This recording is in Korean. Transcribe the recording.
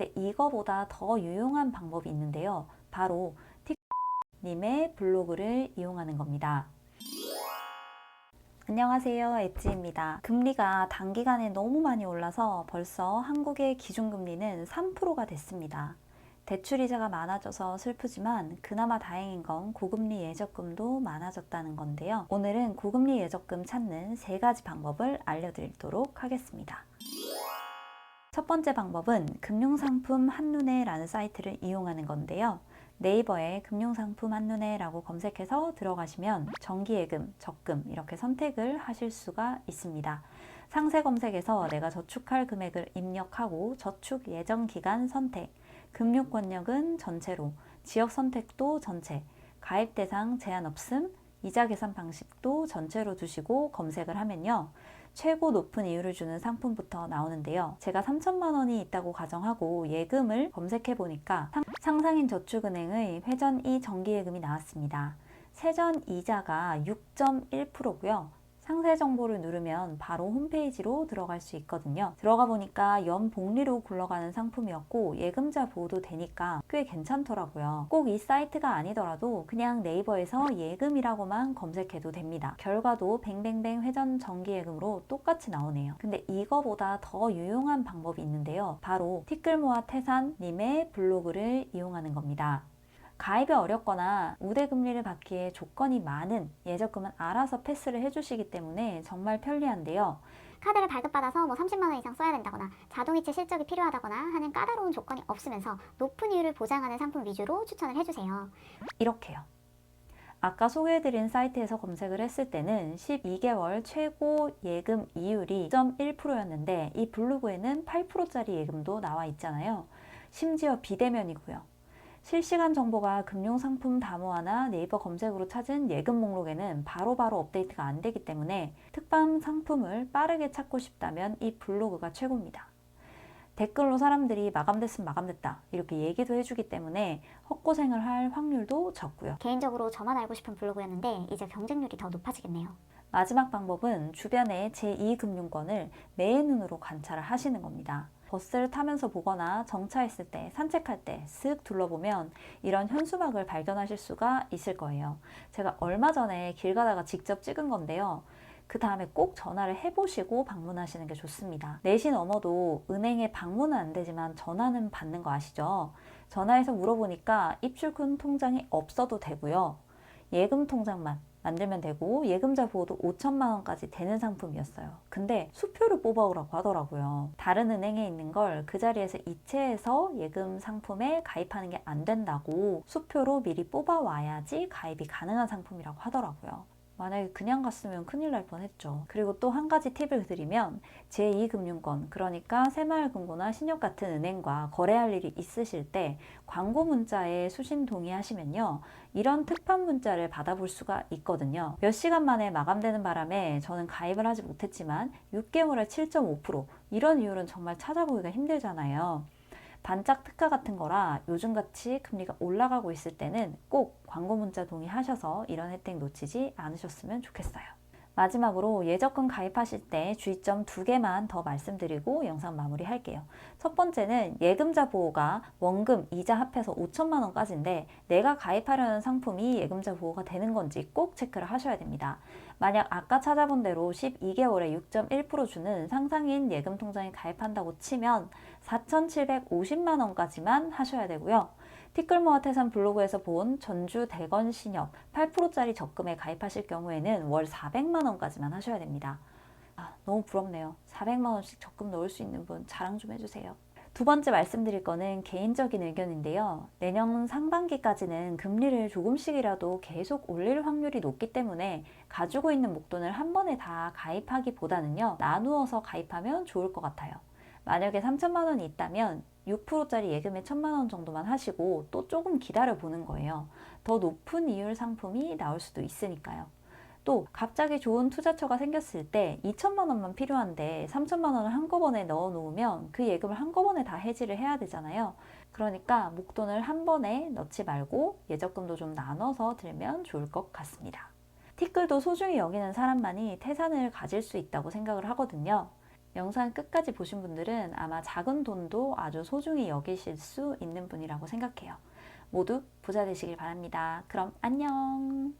근데 이거보다 더 유용한 방법이 있는데요. 바로 님의 블로그를 이용하는 겁니다. 안녕하세요. 엣지입니다. 금리가 단기간에 너무 많이 올라서 벌써 한국의 기준금리는 3%가 됐습니다. 대출이자가 많아져서 슬프지만 그나마 다행인 건 고금리 예적금도 많아졌다는 건데요. 오늘은 고금리 예적금 찾는 세 가지 방법을 알려드리도록 하겠습니다. 첫 번째 방법은 금융상품 한눈에 라는 사이트를 이용하는 건데요. 네이버에 금융상품 한눈에 라고 검색해서 들어가시면 정기예금, 적금 이렇게 선택을 하실 수가 있습니다. 상세 검색에서 내가 저축할 금액을 입력하고 저축 예정 기간 선택, 금융 권역은 전체로, 지역 선택도 전체, 가입 대상 제한 없음, 이자 계산 방식도 전체로 두시고 검색을 하면요. 최고 높은 이율을 주는 상품부터 나오는데요. 제가 3천만 원이 있다고 가정하고 예금을 검색해 보니까 상상인 저축은행의 회전 2 정기예금이 나왔습니다. 세전 이자가 6.1%고요. 상세 정보를 누르면 바로 홈페이지로 들어갈 수 있거든요. 들어가 보니까 연 복리로 굴러가는 상품이었고 예금자 보호도 되니까 꽤 괜찮더라고요. 꼭 이 사이트가 아니더라도 그냥 네이버에서 예금이라고만 검색해도 됩니다. 결과도 뱅뱅뱅 회전 정기예금으로 똑같이 나오네요. 근데 이거보다 더 유용한 방법이 있는데요. 바로 티끌모아 태산님의 블로그를 이용하는 겁니다. 가입이 어렵거나 우대 금리를 받기에 조건이 많은 예적금은 알아서 패스를 해주시기 때문에 정말 편리한데요. 카드를 발급받아서 뭐 30만 원 이상 써야 된다거나 자동이체 실적이 필요하다거나 하는 까다로운 조건이 없으면서 높은 이율을 보장하는 상품 위주로 추천을 해주세요. 이렇게요. 아까 소개해드린 사이트에서 검색을 했을 때는 12개월 최고 예금 이율이 0.1%였는데 이 블로그에는 8%짜리 예금도 나와 있잖아요. 심지어 비대면이고요. 실시간 정보가 금융상품 다모아나 네이버 검색으로 찾은 예금 목록에는 바로바로 업데이트가 안 되기 때문에 특방 상품을 빠르게 찾고 싶다면 이 블로그가 최고입니다. 댓글로 사람들이 마감됐으면 마감됐다 이렇게 얘기도 해주기 때문에 헛고생을 할 확률도 적고요. 개인적으로 저만 알고 싶은 블로그였는데 이제 경쟁률이 더 높아지겠네요. 마지막 방법은 주변의 제2금융권을 매의 눈으로 관찰을 하시는 겁니다. 버스를 타면서 보거나 정차했을 때, 산책할 때 쓱 둘러보면 이런 현수막을 발견하실 수가 있을 거예요. 제가 얼마 전에 길 가다가 직접 찍은 건데요. 그 다음에 꼭 전화를 해보시고 방문하시는 게 좋습니다. 4시 넘어도 은행에 방문은 안 되지만 전화는 받는 거 아시죠? 전화해서 물어보니까 입출금 통장이 없어도 되고요. 예금 통장만 만들면 되고 예금자 보호도 5천만 원까지 되는 상품이었어요. 근데 수표를 뽑아오라고 하더라고요. 다른 은행에 있는 걸 그 자리에서 이체해서 예금 상품에 가입하는 게 안 된다고 수표로 미리 뽑아와야지 가입이 가능한 상품이라고 하더라고요. 만약에 그냥 갔으면 큰일 날 뻔했죠. 그리고 또 한 가지 팁을 드리면 제2금융권 그러니까 새마을금고나 신협 같은 은행과 거래할 일이 있으실 때 광고 문자에 수신 동의하시면요. 이런 특판 문자를 받아볼 수가 있거든요. 몇 시간 만에 마감되는 바람에 저는 가입을 하지 못했지만 6개월에 7.5% 이런 이율은 정말 찾아보기가 힘들잖아요. 반짝 특가 같은 거라 요즘같이 금리가 올라가고 있을 때는 꼭 광고 문자 동의하셔서 이런 혜택 놓치지 않으셨으면 좋겠어요. 마지막으로 예적금 가입하실 때 주의점 두 개만 더 말씀드리고 영상 마무리할게요. 첫 번째는 예금자 보호가 원금, 이자 합해서 5천만 원까지인데 내가 가입하려는 상품이 예금자 보호가 되는 건지 꼭 체크를 하셔야 됩니다. 만약 아까 찾아본 대로 12개월에 6.1% 주는 상상인 예금 통장에 가입한다고 치면 4,750만 원까지만 하셔야 되고요. 티끌모아 태산 블로그에서 본 전주 대건 신협 8%짜리 적금에 가입하실 경우에는 월 400만 원까지만 하셔야 됩니다. 아, 너무 부럽네요. 400만 원씩 적금 넣을 수 있는 분 자랑 좀 해주세요. 두 번째 말씀드릴 거는 개인적인 의견인데요. 내년 상반기까지는 금리를 조금씩이라도 계속 올릴 확률이 높기 때문에 가지고 있는 목돈을 한 번에 다 가입하기보다는요. 나누어서 가입하면 좋을 것 같아요. 만약에 3천만 원이 있다면 6%짜리 예금에 1천만 원 정도만 하시고 또 조금 기다려 보는 거예요. 더 높은 이율 상품이 나올 수도 있으니까요. 또 갑자기 좋은 투자처가 생겼을 때 2천만 원만 필요한데 3천만 원을 한꺼번에 넣어 놓으면 그 예금을 한꺼번에 다 해지를 해야 되잖아요. 그러니까 목돈을 한 번에 넣지 말고 예적금도 좀 나눠서 들면 좋을 것 같습니다. 티끌도 소중히 여기는 사람만이 태산을 가질 수 있다고 생각을 하거든요. 영상 끝까지 보신 분들은 아마 작은 돈도 아주 소중히 여기실 수 있는 분이라고 생각해요. 모두 부자 되시길 바랍니다. 그럼 안녕!